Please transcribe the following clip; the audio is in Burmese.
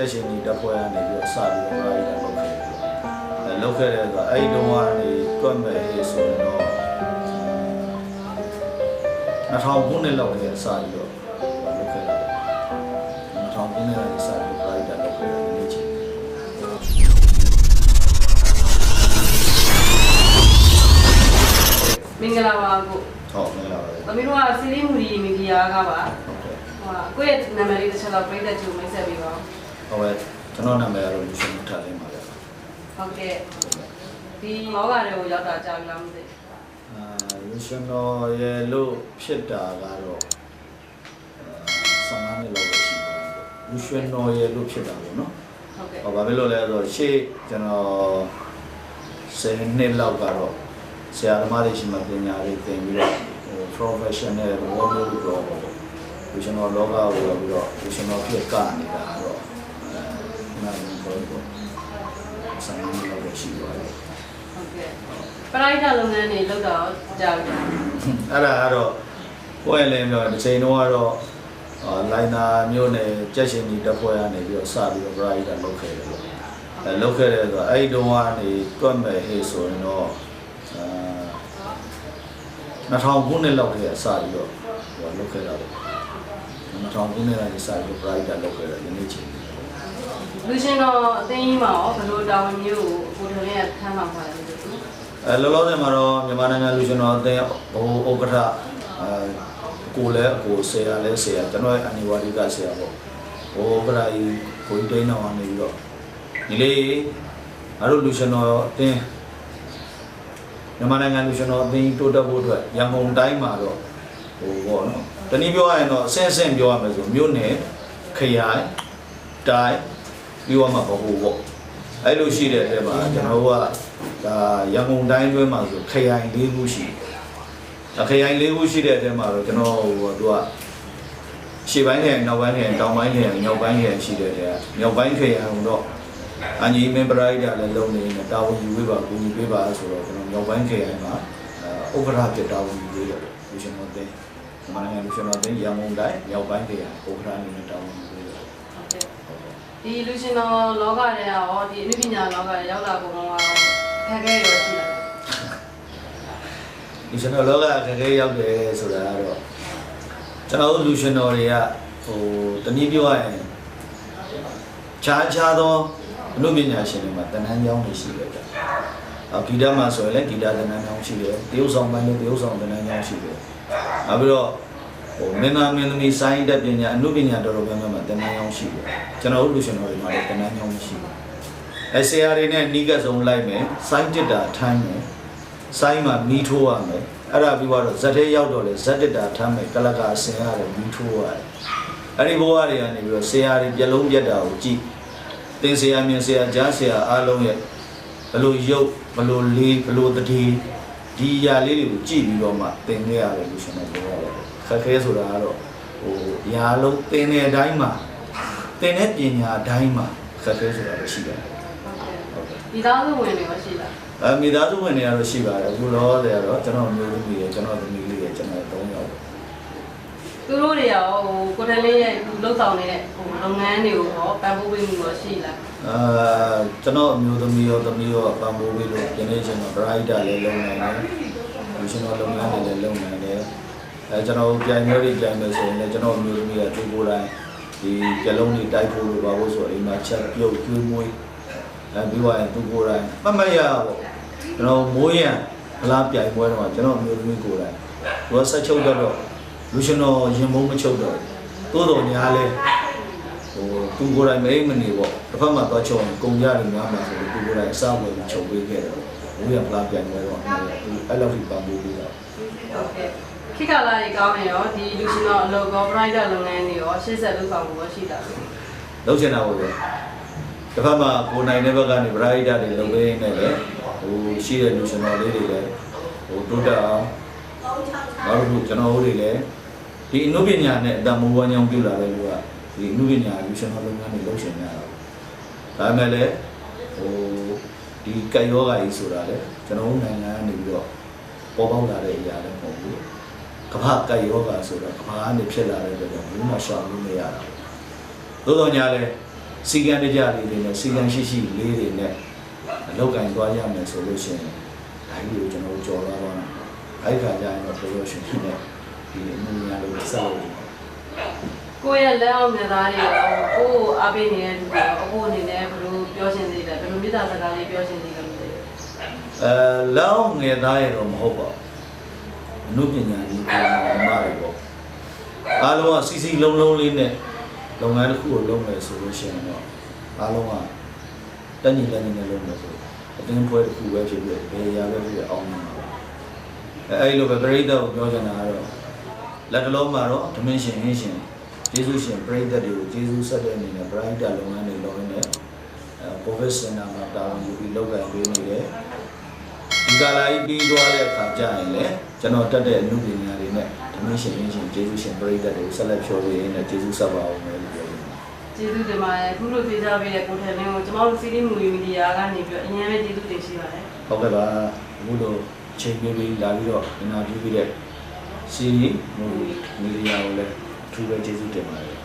ကြက်ရှင်ကြီးတက်ပွဲကနေပြီးတော့စပြီးတော့ဘာကြီးလုပ်ခဲ့တယ်အဲလုပ်ခဲ့တယ်ဆိုတော့အဲ့ဒီတုန်းကနေတွက်မဲ့ရေးဆိုရင်တော့2000ခုနှစ်လောက်ကစပြီးတော့လုပ်ခဲ့တယ်2000ခုနှစ်ကနေစပြီးတော့ဘာကြီးလုပ်ခဲ့တယ်ဒီနေ့ချင်းမင်္ဂလာပါကိုဟုတ်မင်္ဂလာပါသမီးတို့ကစီရီမူဒီမီဒီယာကပါဟုတ်ကဲ့ဟိုကိုယ့်ရဲ့နာမည်လေးတစ်ချက်တော့ပြိသက်ကြိုမိတ်ဆက်ပေးပါဦး ဟုတ်ကဲ့ကျွန်တော်နာမည်ကတော့လူရှင်ထပ်လင်းပါဗျာဟုတ်ကဲ့ဒီမောကတွေကိုရောက်တာကြာပြီလားမသိအာလူရှင်တော်ရဲ့လို့ဖြစ်တာကတော့အာ15နှစ်လောက်ပဲရှိပါတော့လူရှင်တော်ရဲ့လို့ဖြစ်တာပေါ့နော်ဟုတ်ကဲ့ဟောဘာဖြစ်လို့လဲဆိုတော့ရှေ့ကျွန်တော်10နှစ်လောက်ကတော့ဆရာသမားတွေရှိမှပညာတွေသင်ပြီးတော့ဟို professional role လို့ပြောတော့လူရှင်တော်လောကကိုရောက်ပြီးတော့လူရှင်တော်ဖြစ်ကနေတာတော့ အဲနိုင်တော့တော့ဆန်းနေလောက်ပဲရှိပါတယ်ဟုတ်ကဲ့ပရိုက်တာလုပ်ငန်းတွေလုပ်တော့ကြာပြီလားအဲ့ဒါကတော့ကိုယ့်ရဲ့လည်းပြောတစ်ချိန်တော့ကတော့အာလိုင်းနာမျိုးနဲ့ကြက်ရှင်ကြီးတက်ပွဲကနေပြီးတော့စပြီးတော့ bright ကလုပ်ခဲ့တယ်ပေါ့အဲလုပ်ခဲ့တယ်ဆိုတော့အဲ့ဒီတုန်းကနေတွက်မဲ့ဟေးဆိုရင်တော့အာ2000ခုနှစ်လောက်ကစပြီးတော့ဟိုလုပ်ခဲ့တာပေါ့2000ခုနှစ်ကနေစပြီးတော့ bright ကလုပ်ခဲ့တယ်ဒီနေ့ချိန် လူရှင်တော်အသိကြီးမှာရောဘယ်လိုတာဝန်မျိုးကိုကိုထုံးရထမ်းဆောင်ပါလဲလို့အဲလောလောဆယ်မှာတော့မြန်မာနိုင်ငံလူရှင်တော်အသင်းဘိုးဥက္ကဋ္ဌအဲကိုလည်းကိုဆရာလည်းဆရာကျွန်တော်ရဲ့အနိဝါဒိကဆရာပေါ့ဘိုးဥက္ကဋ္ဌကြီးကိုကြီးတိန်းတော်ကနေပြီးတော့ဒီလေးငါတို့လူရှင်တော်အသင်းမြန်မာနိုင်ငံလူရှင်တော်အသင်းတိုးတက်ဖို့အတွက်ရန်ကုန်တိုင်းမှာတော့ဟိုပေါ့နော်တနည်းပြောရရင်တော့အဆင့်ဆင့်ပြောရမယ်ဆိုမြို့နယ်ခရိုင်တိုင်း ပြီးတော့မှဘဟုပေါ့အဲ့လိုရှိတဲ့အဲ့မှာကျွန်တော်တို့ကဒါရန်ကုန်တိုင်းအတွင်းမှာဆိုခရိုင်၄ခုရှိတယ်။ဒါခရိုင်၄ခုရှိတဲ့အထဲမှာတော့ကျွန်တော်ဟိုသူကရှေ့ပိုင်းခရိုင်နောက်ပိုင်းခရိုင်တောင်ပိုင်းခရိုင်မြောက်ပိုင်းခရိုင်ရှိတဲ့တဲ့မြောက်ပိုင်းခရိုင်ကတော့အန်ကြီးမင်ပရိုက်တာလည်းလုံးနေတယ်တာဝန်ယူပေးပါကူညီပေးပါဆိုတော့ကျွန်တော်မြောက်ပိုင်းခရိုင်မှာဥက္ကဋ္ဌဖြစ်တာဝန်ယူပေးတယ်လူရှင်တော်တဲ့မြန်မာနိုင်ငံလူရှင်တော်တဲ့ရန်ကုန်တိုင်းမြောက်ပိုင်းခရိုင်ဥက္ကဋ္ဌအနေနဲ့တာဝန်ယူပေးတယ်ဟုတ်ကဲ့ ဒီလူရှင်တော်လောကထဲကရောဒီအနုပညာလောကထဲရောက်လာပုံကတော့ခက်ခဲရောရှိလားလူရှင်တော်လောကအခက်အခဲရောက်တယ်ဆိုတာကတော့ကျွန်တော်တို့လူရှင်တော်တွေကဟိုတနည်းပြောရရင်ခြားခြားသောအမှုပညာရှင်တွေမှာတဏ္ဍာကြောင်းတွေရှိတယ်ဗျ။အော်ဂီတမှာဆိုရင်လည်းဂီတတဏ္ဍာကြောင်းရှိတယ်။တရုပ်ဆောင်ပိုင်းလည်းတရုပ်ဆောင်တဏ္ဍာကြောင်းရှိတယ်။နောက်ပြီးတော့ ဟိုမင်းသားမင်းသမီးစိုင်းတက်ပညာအမှုပညာတော်တော်များများမှာတဏ္ဍာကြောင်းရှိတယ်။ကျွန်တော်တို့လူရှင်တော်တွေမှာလည်းတဏ္ဍာကြောင်းရှိတယ်။အဲဆရာတွေနဲ့နီးကပ်ဆုံးလိုက်မယ်။စိုင်းတက်တာထိုင်းမယ်။စိုင်းမှာမီးထိုးရမယ်အဲ့ဒါပြီးတော့ဇက်သေးရောက်တော့လေဇက်တက်တာထမ်းမယ်ကလကာဆင်ရတယ်မီးထိုးရတယ်အဲ့ဒီဘဝတွေကနေပြီးတော့ဆရာတွေပြက်လုံးပြက်တာကိုကြည့်သင်ဆရာမြင်ဆရာကြားဆရာအားလုံးရဲ့ဘလို့ရုပ်ဘလို့လေးဘလို့တတိဒီຢာလေးတွေကိုကြည့်ပြီးတော့မှသင်ခဲ့ရတယ်လို့ရှင်တော့ပြောရတယ် ခက်ခဲဆိုတာကတော့ဟိုຢာလုံးသင်တဲ့အတိုင်းမှာသင်တဲ့ပညာအတိုင်းမှာခက်ခဲဆိုတာပဲရှိတယ်ဟုတ်ကဲ့ဒီသားစုဝင်တွေရောရှိလားအဲမိသားစုဝင်တွေကတော့ရှိပါတယ်အခုလောဆယ်ကတော့ကျွန်တော်မျိုးသမီးရယ်ကျွန်တော်သမီးလေးရယ်ကျွန်တော်၃ယောက်သူတို့တွေရောဟိုကိုတလေးရဲ့လှုပ်ဆောင်နေတဲ့ဟိုလုပ်ငန်းတွေကိုရောပံ့ပိုးပေးမှုရောရှိလားအာကျွန်တော်အမျိုးသမီးရောသမီးရောပံ့ပိုးပေးလို့ဒီနေ့ချင်းတော့ brighter လည်းလုံနိုင်တယ်လူရှင်တော်လုပ်ငန်းတွေလည်းလုံနိုင်တယ် အဲကျွန်တော်ပြိုင်ပွဲတွေပြိုင်မယ်ဆိုရင်လည်းကျွန်တော်အမျိုးသမီးကသူ့ကိုယ်တိုင်ဒီကြလုံးတွေတိုက်ဖို့လိုပါဖို့ဆိုအိမ်မှာချက်ပြုတ်ကျွေးမွေးအဲပြီးသွားရင်သူ့ကိုယ်တိုင်မှတ်မှတ်ရပေါ့ကျွန်တော်မိုးရံဗလားပြိုင်ပွဲတော့ကျွန်တော်အမျိုးသမီးကိုယ်တိုင်သူကဆက်ချုပ်တော့လူရှင်တော်ရင်မုံမချုပ်တော့တိုးတော်ညာလဲဟိုသူကိုယ်တိုင်မအိမ်မနေပေါ့တစ်ဖက်မှာသွားချုပ်ရင်ကုန်ကြတယ်များမှာဆိုလို့သူကိုယ်တိုင်အစားဝင်ချုပ်ပေးခဲ့တယ်ဘိုးရပလာပြန်လဲတော့သူအဲ့လောက်ထိပံ့ပိုးပေးတာဟုတ်ကဲ့ ခိကလာရေကောင်းနေရောဒီလူရှင်တော်အလုပ်ကော brighter လုပ်ငန်းတွေရောရှေ့ဆက်လုပ်ဆောင်မှုရောရှိတာလဲလောက်ချင်တာပေါ့ဗျတစ်ဖက်မှာကိုယ်နိုင်တဲ့ဘက်ကနေဗရာအိတာတွေလုပ်ပေးနေတယ်ဟိုရှိတဲ့လူရှင်တော်လေးတွေလည်းဟိုတိုးတက်အောင်နောက်တစ်ခုကျွန်တော်တို့တွေလည်းဒီအနုပညာနဲ့အတမိုးဝမ်းကြောင်းပြုလာတဲ့လူကဒီအနုပညာလူရှင်တော်လုပ်ငန်းတွေလုပ်ရှင်ရတာဒါပေမဲ့လည်းဟိုဒီကက်ယောဂါကြီးဆိုတာလေကျွန်တော်တို့နိုင်ငံကနေပြီးတော့ပေါ်ပေါက်လာတဲ့အရာလည်းမဟုတ် ဘူးကမ္ဘာကက်ယောဂါဆိုတာကမ္ဘာကနေဖြစ်လာတဲ့အတွက်ကြောင့်ဘယ်မှရှောင်လို့မရတာဘူးသို့တော်ညာလဲစီကံတကြလေးတွေနဲ့စီကံရှိရှိလေးတွေနဲ့လောက်ကင်သွားရမယ်ဆိုလို့ရှိရင်ဒါကြီးကိုကျွန်တော်ကြော်လာတော့အဲ့ခါကျရင်တော့ပြောလို့ရှိရင်လည်းဒီအမှုများလို့စလို့ကိုယ့်ရဲ့လက်အောက်မြတ်သားတွေရောကိုယ့်ကိုအားပေးနေတဲ့လူတွေရောအခုအနေနဲ့ဘယ်လိုပြောရှင်သေးလဲဘယ်လိုမေတ္တာစကားလေးပြောရှင်သေးလဲမသိဘူးအဲလောင်းငယ်သားရတော့မဟုတ်ပါဘူး အနုပညာကြီးကိုဓမ္မတွေပေါ့အားလုံးကစီစီလုံးလုံးလေးနဲ့လုပ်ငန်းတစ်ခုကိုလုပ်မယ်ဆိုလို့ရှိရင်တော့အားလုံးကတဏှိတဏှိနဲ့လုပ်မယ်ဆိုအတင်းပွဲတစ်ခုပဲဖြစ်ဖြစ်ဘယ်ရာပဲဖြစ်ဖြစ်အောင်မှာပါအဲအဲ့လိုပဲပရိသတ်ကိုပြောချင်တာကတော့လက်တလုံးမှာတော့ဓမင်းရှင်ဟင်းရှင်ကျေးဇူးရှင်ပရိသတ်တွေကိုကျေးဇူးဆက်တဲ့အနေနဲ့ပရိသတ်လုပ်ငန်းတွေလုပ်နေတယ်အဲ professional မှာတာဝန်ယူပြီးလုပ်ကိုင်ပေးနေတယ် ဒီကလာကြီးပြီးသွားတဲ့အခါကျရင်လည်းကျွန်တော်တက်တဲ့အမှုပညာတွေနဲ့ဓမင်းရှင်ရင်းရှင်ကျေးဇူးရှင်ပရိသတ်တွေကိုဆက်လက်ဖြောပေးရင်းနဲ့ကျေးဇူးဆက်ပါအောင်မယ်လို့ပြောရင်းကျေးဇူးတင်ပါတယ်ခုလိုဖြေချပေးတဲ့ကိုထက်လင်းကိုကျမတို့စီးရီးမူဗီမီဒီယာကနေပြီးတော့အရင်ပဲကျေးဇူးတင်ရှိပါတယ်ဟုတ်ကဲ့ပါအခုလိုချိန်ပေးပြီးလာပြီးတော့အင်တာဗျူးပြီးတဲ့စီရီမူမီဒီယာကိုလည်းအထူးပဲကျေးဇူးတင်ပါတယ်